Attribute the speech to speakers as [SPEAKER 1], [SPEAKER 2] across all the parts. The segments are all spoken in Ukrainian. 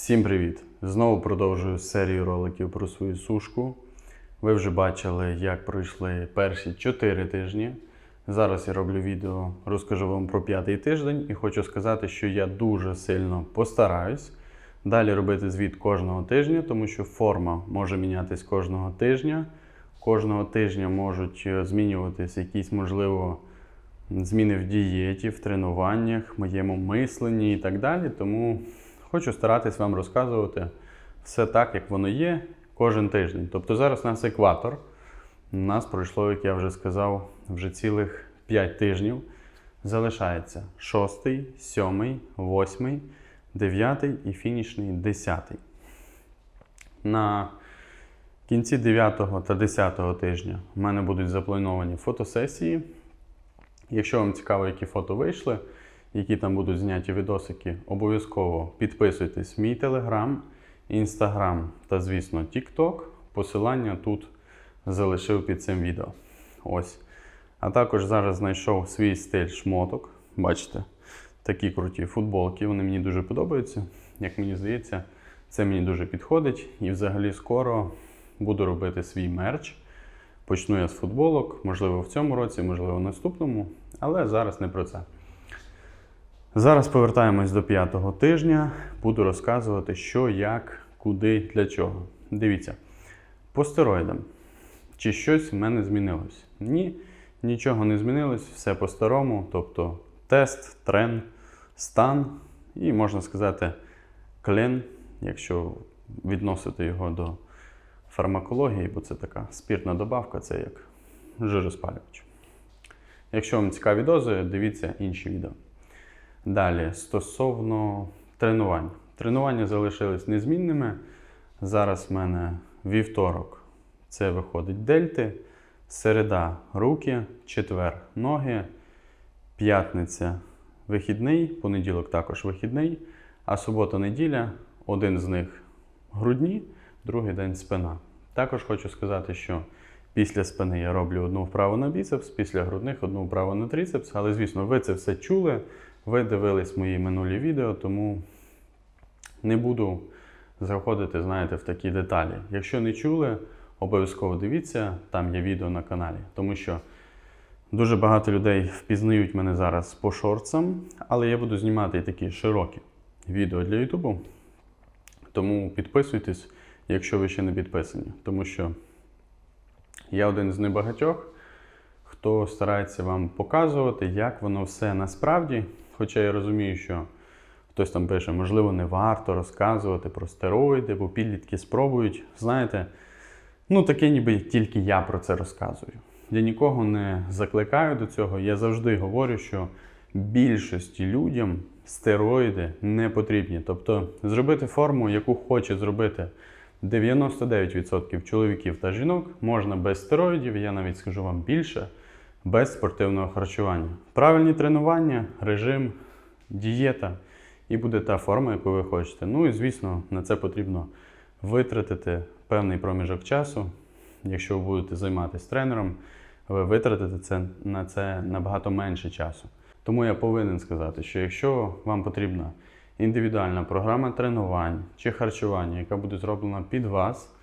[SPEAKER 1] Всім привіт! Знову продовжую серію роликів про свою сушку. Ви вже бачили, як пройшли перші 4 тижні. Зараз я роблю відео, розкажу вам про п'ятий тиждень і хочу сказати, що я дуже сильно постараюсь далі робити звіт кожного тижня, тому що форма може мінятись кожного тижня. Кожного тижня можуть е, змінюватись якісь, можливо, зміни в дієті, в тренуваннях, моєму мисленні і так далі. Тому хочу старатись вам розказувати все так, як воно є кожен тиждень. Тобто зараз у нас екватор. У нас пройшло, як я вже сказав, вже цілих 5 тижнів. Залишається 6, 7, 8, 9 і фінішний 10. На кінці 9 та 10 тижня в мене будуть заплановані фотосесії. Якщо вам цікаво, які фото вийшли, які там будуть зняті відосики, обов'язково підписуйтесь в мій телеграм, інстаграм та, звісно, TikTok. Посилання тут залишив під цим відео. Ось. А також зараз знайшов свій стиль шмоток. Бачите, такі круті футболки. Вони мені дуже подобаються. Як мені здається, це мені дуже підходить. І взагалі скоро буду робити свій мерч. Почну я з футболок, можливо, в цьому році, можливо, в наступному, але зараз не про це. Зараз повертаємось до п'ятого тижня. Буду розказувати, що, як, куди, для чого. Дивіться, по стероїдам. Чи щось в мене змінилось? Ні, нічого не змінилось, все по-старому. Тобто тест, тренд, стан і, можна сказати, клен, якщо відносити його до фармакології, бо це така спіртна добавка, це як жироспалювач. Якщо вам цікаві дози, дивіться інші відео. Далі, стосовно тренувань. Тренування залишились незмінними. Зараз в мене вівторок це виходить дельти, середа руки, четвер ноги, п'ятниця вихідний, понеділок також вихідний, а субота-неділя один з них грудні, другий день спина. Також хочу сказати, що після спини я роблю одну вправу на біцепс, після грудних одну вправу на трицепс. Але, звісно, ви це все чули, ви дивились мої минулі відео, тому не буду заходити, знаєте, в такі деталі. Якщо не чули, обов'язково дивіться, там є відео на каналі. Тому що дуже багато людей впізнають мене зараз по шорцам, але я буду знімати і такі широкі відео для Ютубу. Тому підписуйтесь, якщо ви ще не підписані. Тому що я один з небагатьох, хто старається вам показувати, як воно все насправді. Хоча я розумію, що хтось там пише, можливо, не варто розказувати про стероїди, бо підлітки спробують. Знаєте, ну таке ніби тільки я про це розказую. Я нікого не закликаю до цього. Я завжди говорю, що більшості людям стероїди не потрібні. Тобто зробити форму, яку хоче зробити 99% чоловіків та жінок, можна без стероїдів, я навіть скажу вам більше, без спортивного харчування. Правильні тренування, режим, дієта і буде та форма, яку ви хочете. Ну і звісно, на це потрібно витратити певний проміжок часу. Якщо ви будете займатися тренером, ви витратите це, на це набагато менше часу. Тому я повинен сказати, що якщо вам потрібна індивідуальна програма тренувань чи харчування, яка буде зроблена під вас,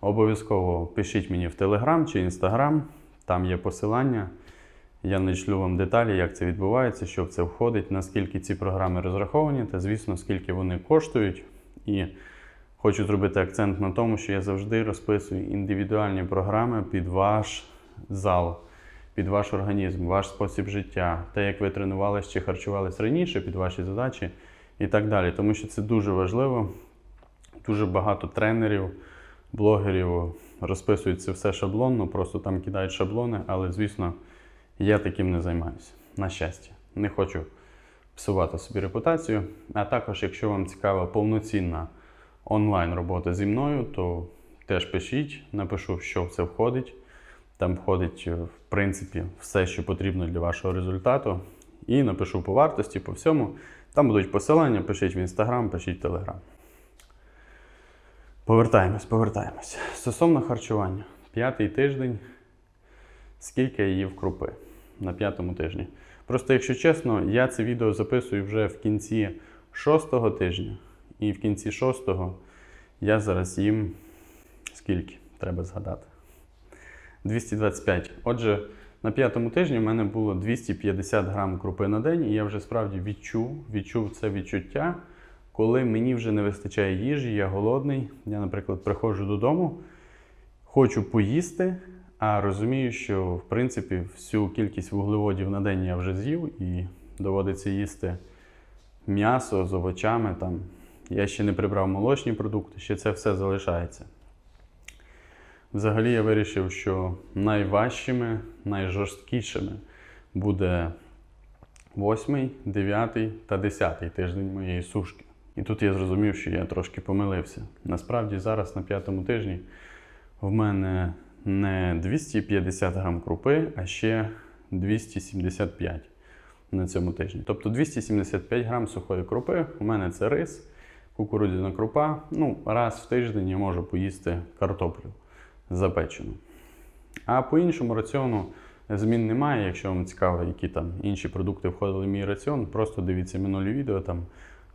[SPEAKER 1] обов'язково пишіть мені в Телеграм чи Інстаграм, там є посилання. Я надішлю вам деталі, як це відбувається, що в це входить, наскільки ці програми розраховані, та, звісно, скільки вони коштують. І хочу зробити акцент на тому, що я завжди розписую індивідуальні програми під ваш зал, під ваш організм, ваш спосіб життя, те, як ви тренувалися чи харчувалися раніше, під ваші задачі і так далі. Тому що це дуже важливо. Дуже багато тренерів, блогерів розписують це все шаблонно, просто там кидають шаблони, але, звісно, я таким не займаюся. На щастя, не хочу псувати собі репутацію. А також, якщо вам цікава повноцінна онлайн робота зі мною, то теж пишіть, напишу, що в це входить. Там входить, е, в принципі, все, що потрібно для вашого результату. І напишу по вартості, по всьому. Там будуть посилання, пишіть в інстаграм, пишіть в телеграм. Повертаємось, повертаємось. Стосовно харчування. П'ятий тиждень. Скільки я їв крупи на п'ятому тижні. Просто, якщо чесно, я це відео записую вже в кінці шостого тижня. І в кінці шостого я зараз їм скільки треба згадати. 225. Отже, на п'ятому тижні в мене було 250 грам крупи на день, і я вже справді відчув, відчув це відчуття, коли мені вже не вистачає їжі, я голодний. Я, наприклад, приходжу додому, хочу поїсти, а розумію, що в принципі всю кількість вуглеводів на день я вже з'їв і доводиться їсти м'ясо з овочами. Там. Я ще не прибрав молочні продукти, ще це все залишається. Взагалі я вирішив, що найважчими, найжорсткішими буде 8, 9 та 10 тиждень моєї сушки. І тут я зрозумів, що я трошки помилився. Насправді зараз на п'ятому тижні в мене не 250 грам крупи, а ще 275 на цьому тижні. Тобто 275 грам сухої крупи. У мене це рис, кукурудзяна крупа. Ну, раз в тиждень я можу поїсти картоплю запечену. А по іншому раціону змін немає. Якщо вам цікаво, які там інші продукти входили в мій раціон, просто дивіться минулі відео, там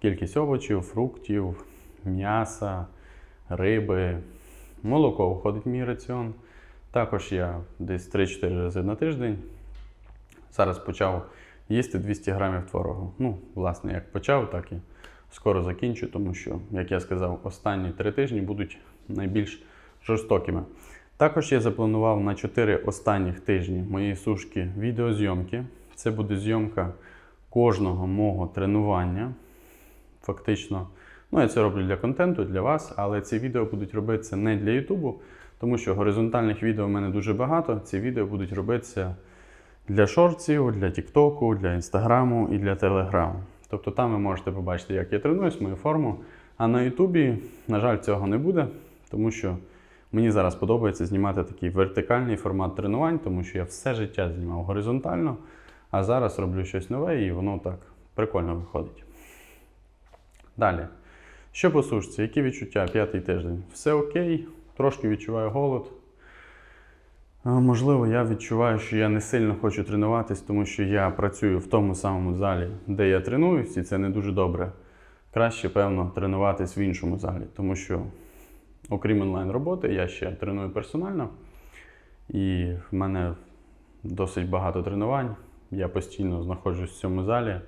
[SPEAKER 1] кількість овочів, фруктів, м'яса, риби, молоко входить в мій раціон. Також я десь 3-4 рази на тиждень. Зараз почав їсти 200 грамів творогу. Ну, власне, як почав, так і скоро закінчу, тому що, як я сказав, останні 3 тижні будуть найбільш жорстокими. Також я запланував на 4 останніх тижні моєї сушки відеозйомки. Це буде зйомка кожного мого тренування. Фактично, ну я це роблю для контенту, для вас, але ці відео будуть робитися не для Ютубу, тому що горизонтальних відео в мене дуже багато. Ці відео будуть робитися для шортів, для Тіктоку, для Інстаграму і для Телеграму. Тобто там ви можете побачити, як я тренуюсь, мою форму. А на Ютубі, на жаль, цього не буде, тому що мені зараз подобається знімати такий вертикальний формат тренувань, тому що я все життя знімав горизонтально, а зараз роблю щось нове і воно так прикольно виходить. Далі. Що по сушці? Які відчуття? П'ятий тиждень. Все окей, трошки відчуваю голод. Можливо, я відчуваю, що я не сильно хочу тренуватись, тому що я працюю в тому самому залі, де я тренуюсь, і це не дуже добре. Краще, певно, тренуватись в іншому залі, тому що, окрім онлайн роботи, я ще треную персонально, і в мене досить багато тренувань. Я постійно знаходжусь в цьому залі.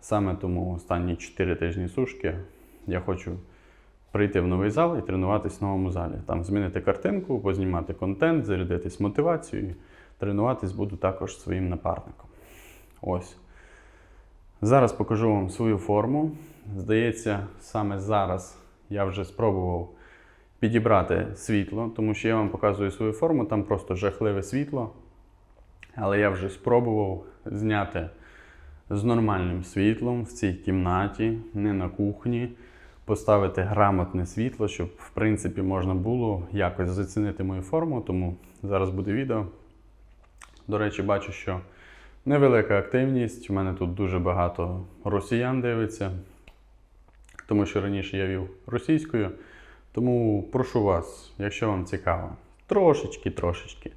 [SPEAKER 1] Саме тому останні 4 тижні сушки я хочу прийти в новий зал і тренуватись в новому залі. Там змінити картинку, познімати контент, зарядитись мотивацією. Тренуватись буду також своїм напарником. Ось. Зараз покажу вам свою форму. Здається, саме зараз я вже спробував підібрати світло, тому що я вам показую свою форму, там просто жахливе світло. Але я вже спробував зняти з нормальним світлом в цій кімнаті, не на кухні, поставити грамотне світло, щоб в принципі можна було якось зацінити мою форму. Тому зараз буде відео. До речі, бачу, що невелика активність. У мене тут дуже багато росіян дивиться, тому що раніше я вів російською. Тому прошу вас, якщо вам цікаво, трошечки, трошечки.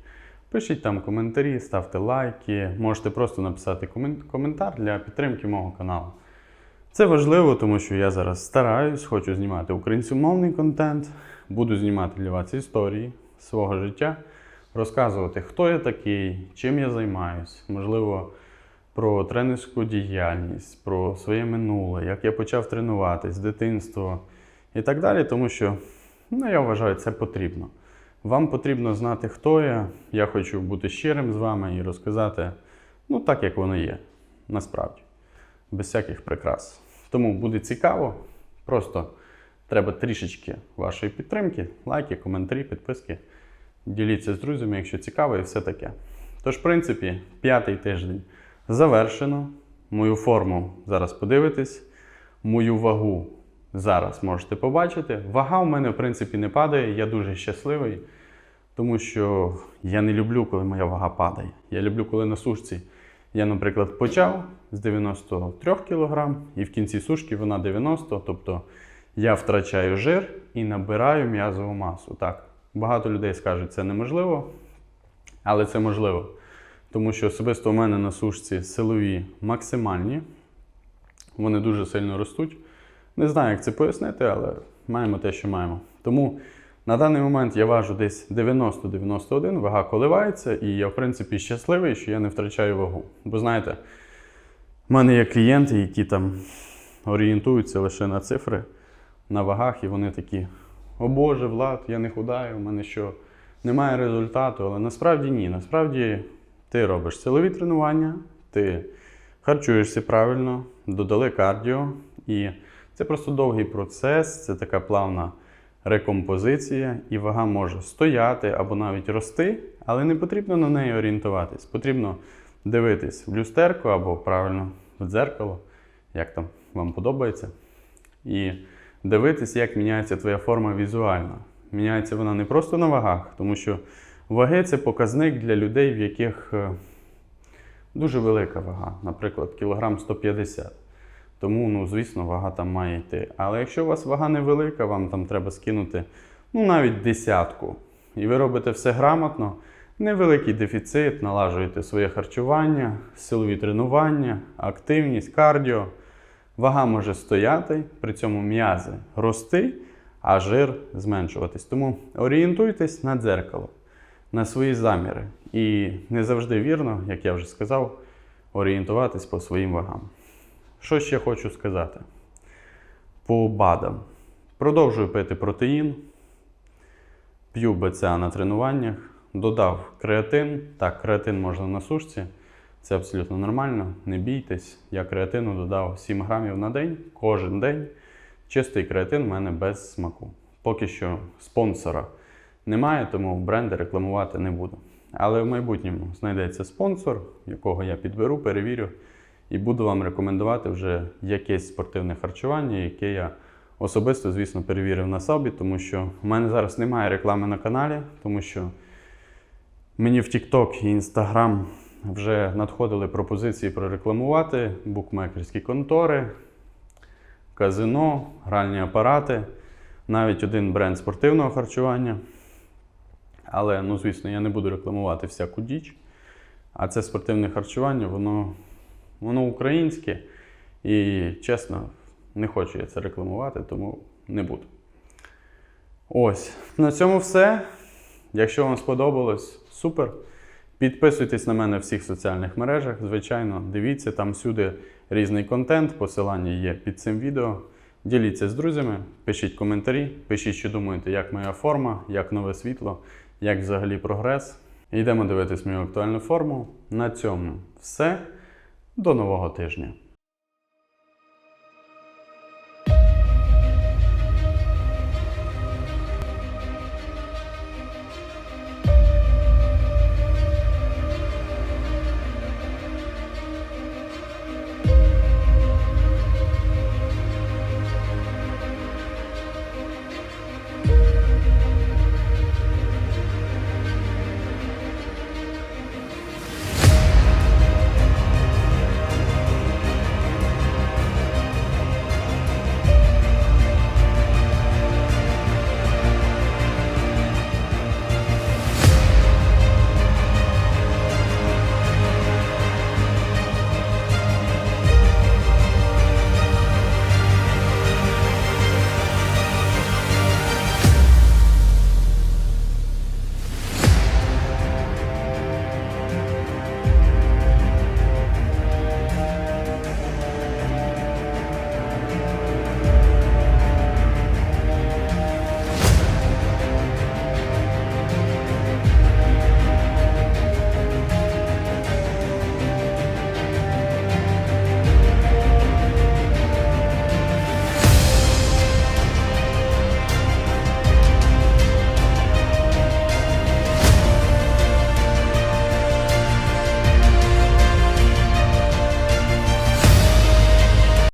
[SPEAKER 1] Пишіть там коментарі, ставте лайки, можете просто написати комен- коментар для підтримки мого каналу. Це важливо, тому що я зараз стараюсь, хочу знімати українськомовний контент, буду знімати для вас історії свого життя, розказувати, хто я такий, чим я займаюсь, можливо, про тренерську діяльність, про своє минуле, як я почав тренуватись, дитинство і так далі, тому що ну, я вважаю, це потрібно. Вам потрібно знати, хто я. Я хочу бути щирим з вами і розказати, ну, так, як воно є, насправді, без всяких прикрас. Тому буде цікаво. Просто треба трішечки вашої підтримки, лайки, коментарі, підписки. Діліться з друзями, якщо цікаво, і все таке. Тож, в принципі, п'ятий тиждень завершено. Мою форму зараз подивитесь, мою вагу зараз можете побачити. Вага в мене, в принципі, не падає, я дуже щасливий, тому що я не люблю, коли моя вага падає. Я люблю, коли на сушці я, наприклад, почав з 93 кг, і в кінці сушки вона 90, тобто я втрачаю жир і набираю м'язову масу. Так, багато людей скажуть, це неможливо, але це можливо. Тому що особисто у мене на сушці силові максимальні, вони дуже сильно ростуть. Не знаю, як це пояснити, але маємо те, що маємо. Тому на даний момент я важу десь 90-91, вага коливається, і я, в принципі, щасливий, що я не втрачаю вагу. Бо знаєте, в мене є клієнти, які там орієнтуються лише на цифри, на вагах, і вони такі: О Боже, Влад, я не худаю, у мене що немає результату. Але насправді ні. Насправді ти робиш силові тренування, ти харчуєшся правильно, додали кардіо, і це просто довгий процес, це така плавна рекомпозиція, і вага може стояти або навіть рости, але не потрібно на неї орієнтуватись. Потрібно дивитись в люстерку або правильно в дзеркало, як там вам подобається. І дивитись, як міняється твоя форма візуально. Міняється вона не просто на вагах, тому що ваги це показник для людей, в яких е, дуже велика вага, наприклад, кілограм 150. Тому, ну, звісно, вага там має йти. Але якщо у вас вага невелика, вам там треба скинути ну, навіть десятку, і ви робите все грамотно, невеликий дефіцит, налажуєте своє харчування, силові тренування, активність, кардіо. Вага може стояти, при цьому м'язи рости, а жир зменшуватись. Тому орієнтуйтесь на дзеркало, на свої заміри. І не завжди вірно, як я вже сказав, орієнтуватись по своїм вагам. Що ще хочу сказати? По БАДам. Продовжую пити протеїн, п'ю БЦА на тренуваннях, додав креатин. Так, креатин можна на сушці. Це абсолютно нормально, не бійтесь. Я креатину додав 7 грамів на день, кожен день. Чистий креатин в мене без смаку. Поки що спонсора немає, тому бренди рекламувати не буду. Але в майбутньому знайдеться спонсор, якого я підберу, перевірю, і буду вам рекомендувати вже якесь спортивне харчування, яке я особисто, звісно, перевірив на собі, тому що в мене зараз немає реклами на каналі, тому що Мені в TikTok і Instagram вже надходили пропозиції прорекламувати букмекерські контори, казино, гральні апарати, навіть один бренд спортивного харчування. Але, ну, звісно, я не буду рекламувати всяку діч. А це спортивне харчування, воно, воно українське. І чесно, не хочу я це рекламувати, тому не буду. Ось, на цьому все. Якщо вам сподобалось, супер. Підписуйтесь на мене в всіх соціальних мережах. Звичайно, дивіться там всюди різний контент. Посилання є під цим відео. Діліться з друзями, пишіть коментарі, пишіть, що думаєте, як моя форма, як нове світло, як взагалі прогрес. Йдемо дивитись мою актуальну форму. На цьому все. До нового тижня.